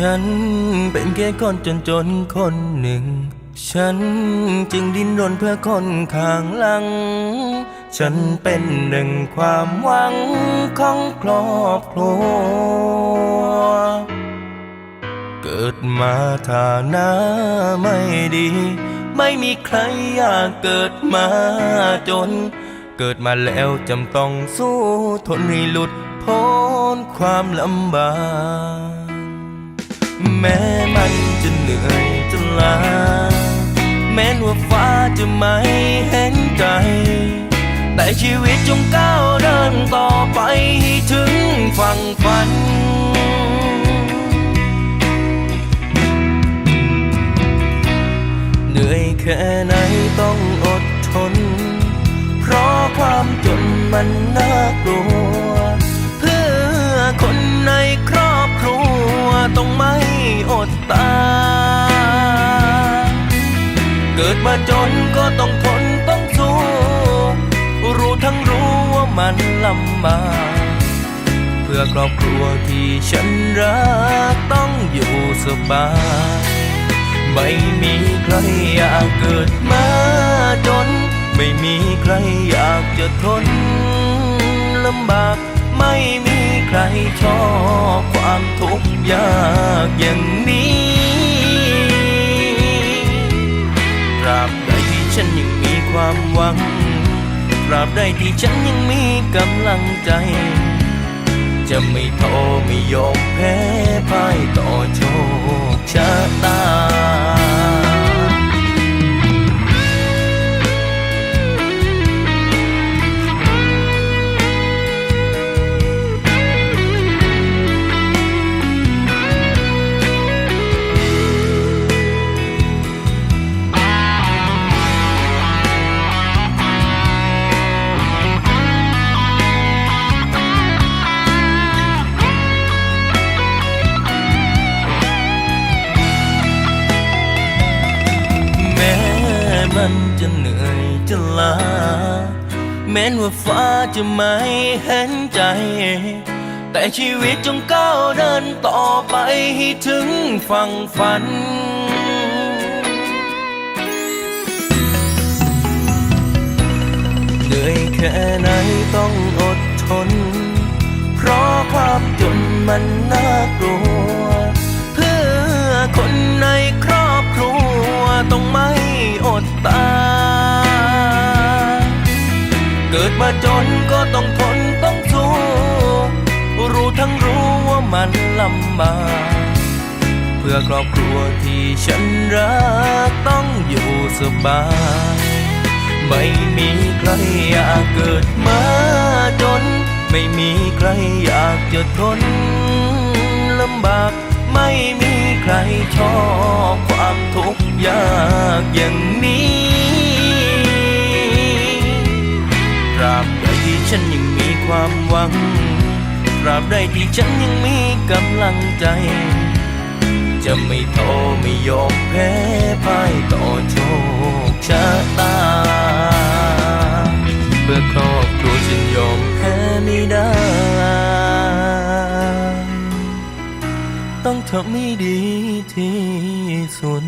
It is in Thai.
ฉันเป็นแค่คนจนจนคนหนึ่ง ฉันจึงดิ้นรนเพื่อคนข้างหลัง ฉันเป็นหนึ่งความหวังของครอบครัว เกิดมาฐานะไม่ดี ไม่มีใครอยากเกิดมาจน เกิดมาแล้วจำต้องสู้ทนให้หลุดพ้นความลำบาก แม้มันจะเหนื่อยจะลาแม้นว่าฟ้าจะไม่เห็นใจ แต่ชีวิตจงก้าวเดินต่อไปให้ถึงฝั่งฝันเหนื่อยแค่ไหนต้องอดทน เพราะความจนมันน่ากลัว เพื่อคน มาจนก็ต้องทนต้องสู้ รู้ทั้งรู้ว่ามันลำบากเพื่อครอบครัวที่ฉันรักต้องอยู่สบาย ไม่มีใครอยากเกิดมาจน ไม่มีใครอยากจะทนลำบาก ไม่มีใครชอบความทุกข์ยากอย่างนี้ ราบใดที่ฉันยังมีกำลังใจ จะไม่ท้อไม่ยอมแพ้พ่ายต่อโชคชะตา มันจะเหนื่อยจะลาแม้นว่าฟ้าจะไม่เห็นใจ แต่ชีวิตจงก้าวเดินต่อไปให้ถึงฝั่งฝันเหนื่อยแค่ไหนต้องอดทน เพราะความจนมันน่ากลัว มาจนก็ต้องทนต้องสู้รู้ทั้งรู้ว่ามันลำบากเพื่อครอบครัวที่ฉันรักต้องอยู่สบาย ไม่มีใครอยากเกิดมาจน ไม่มีใครอยากจะทนลำบาก ไม่มีใครชอบความทุกข์ยากอย่างนี้ ฉันยังมีความหวังตราบใดที่ฉันยังมีกำลังใจ จะไม่ท้อไม่ยอมแพ้พ่ายต่อโชคชะตา เพื่อครอบครัวฉันยอมแพ้ไม่ได้ ต้องทำให้ดีที่สุด